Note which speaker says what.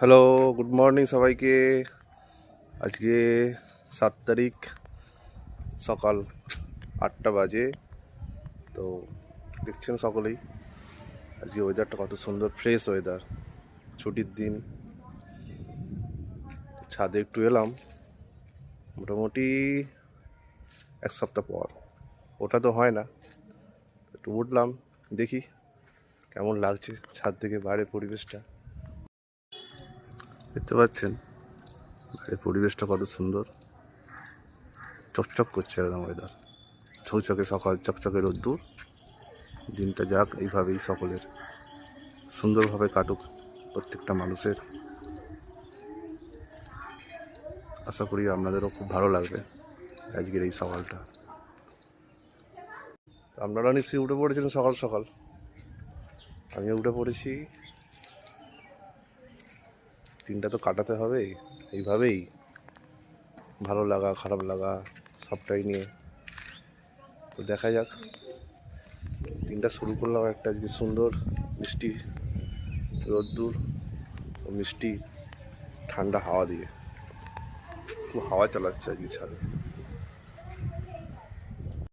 Speaker 1: Hello good morning সবাইকে। আজকে সাত তারিখ, সকাল আটটা বাজে। তো দেখছেন সকলেই, আজকে ওয়েদারটা কত সুন্দর ফ্রেশ ওয়েদার ছুটির দিন। ছাদে একটু এলাম। মোটামুটি এক সপ্তাহ পর। ওটা তো হয় না। একটু উঠলাম, দেখি কেমন লাগছে ছাদ থেকে বাইরের পরিবেশটা। দেখতে পাচ্ছেন? বাইরের পরিবেশটা কত সুন্দর। চকচক করছে একদম ওয়েদার ঝকঝকে সকাল, চকচকে রোদ্দুর। দিনটা যাক, এইভাবেই সকলের। সুন্দরভাবে কাটুক প্রত্যেকটা মানুষের। আশা করি আপনাদেরও খুব ভালো লাগবে আজকের এই সকালটা। আপনারা নিশ্চয়ই উঠে পড়েছিলেন সকাল সকাল। আমিও উঠে পড়েছি। দিনটা তো কাটাতে হবে, এইভাবেই ভালো লাগা, খারাপ লাগা, সবটাই নিয়ে। তো দেখা যাক। দিনটা শুরু করলাম একটা আজকে সুন্দর মিষ্টি রোদ্দুর ও মিষ্টি ঠান্ডা হাওয়া দিয়ে। খুব হাওয়া চালাচ্ছে আজকে ছাদে।